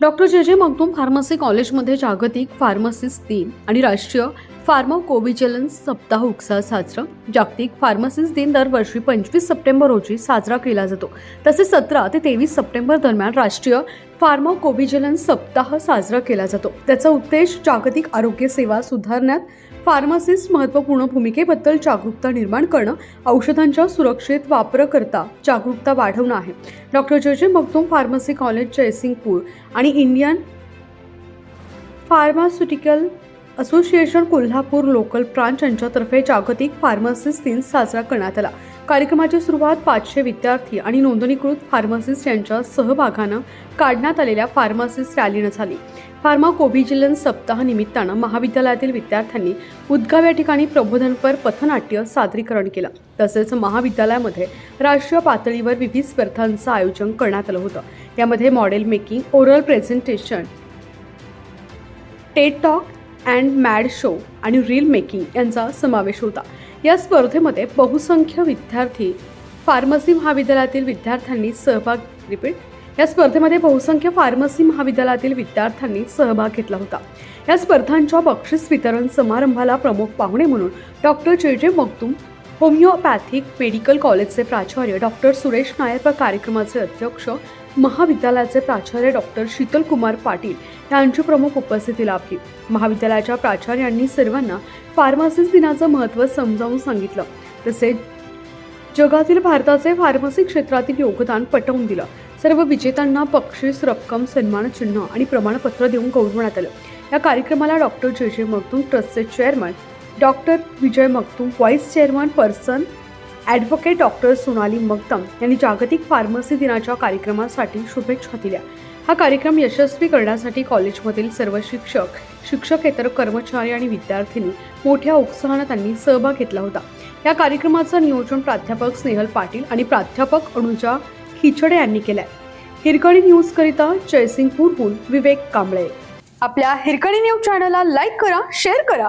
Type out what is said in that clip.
Doctor जे J Magdum pharmacy कॉलेजमध्ये जागतिक फार्मसिस्ट दिन आणि राष्ट्रीय फार्मा कोविजिलन्स सप्ताह उत्साह साजरा. जागतिक फार्मसिस्ट दिन दरवर्षी पंचवीस सप्टेंबर रोजी साजरा केला जातो. तसेच सतरा ते तेवीस सप्टेंबर दरम्यान राष्ट्रीय फार्मा कोविजिलन्स सप्ताह साजरा केला जातो. त्याचा उद्देश जागतिक आरोग्य सेवा सुधारण्यात फार्मासिस्ट महत्त्वपूर्ण भूमिकेबद्दल जागरूकता निर्माण करणं औषधांच्या सुरक्षित वापराकरता जागरूकता वाढवणं आहे. डॉक्टर जे J Magdum pharmacy college Jaysingpur आणि Indian pharmaceutical association Kolhapur local branch यांच्यातर्फे जागतिक फार्मासिस्ट दिन साजरा करण्यात आला. कार्यक्रमाची सुरुवात पाचशे विद्यार्थी आणि नोंदणीकृत फार्मासिस्ट यांच्या सहभागानं काढण्यात आलेल्या फार्मासिस्ट रॅलीनं झाली. फार्मा सप्ताह निमित्तानं महाविद्यालयातील विद्यार्थ्यांनी उद्गाव या ठिकाणी प्रबोधनपर पथनाट्य सादरीकरण केलं. तसेच महाविद्यालयामध्ये राष्ट्रीय पातळीवर विविध स्पर्धांचं आयोजन करण्यात आलं होतं. यामध्ये model making oral presentation TED talk and mad show आणि रील मेकिंग यांचा समावेश होता. या स्पर्धेमध्ये बहुसंख्य विद्यार्थी फार्मसी महाविद्यालयातील विद्यार्थ्यांनी सहभाग रिपीट. या स्पर्धेमध्ये बहुसंख्य फार्मसी महाविद्यालयातील विद्यार्थ्यांनी सहभाग घेतला होता. या स्पर्धांच्या बक्षीस वितरण समारंभाला प्रमुख पाहुणे म्हणून डॉक्टर जे जे मगदूम होमिओपॅथिक मेडिकल कॉलेजचे प्राचार्य डॉक्टर सुरेश नायर व कार्यक्रमाचे अध्यक्ष महाविद्यालयाचे प्राचार्य डॉक्टर शीतल कुमार पाटील यांची प्रमुख उपस्थिती लाभली. महाविद्यालयाच्या प्राचार्यांनी सर्वांना फार्मासिस्ट दिनाचं महत्त्व समजावून सांगितलं. तसेच जगातील भारताचे फार्मसी क्षेत्रातील योगदान पटवून दिलं. सर्व विजेत्यांना बक्षीस रक्कम सन्मानचिन्ह आणि प्रमाणपत्र देऊन गौरवण्यात आलं. या कार्यक्रमाला डॉक्टर जे जे मगदूम ट्रस्टचे chairman doctor Vijay Magdum vice chairman person advocate doctor Sonali Magdum यांनी जागतिक फार्मसी दिनाच्या कार्यक्रमासाठी शुभेच्छा दिल्या. हा कार्यक्रम यशस्वी करण्यासाठी कॉलेजमधील सर्व शिक्षक शिक्षकेतर कर्मचारी आणि विद्यार्थ्यांनी मोठ्या उत्साहानं त्यांनी सहभाग घेतला होता. या कार्यक्रमाचं नियोजन प्राध्यापक स्नेहल पाटील आणि प्राध्यापक अनुजा खिचडे यांनी केलंय. हिरकणी न्यूजकरिता जयसिंगपूरहून विवेक कांबळे. आपल्या हिरकणी न्यूज चॅनलला लाईक करा शेअर करा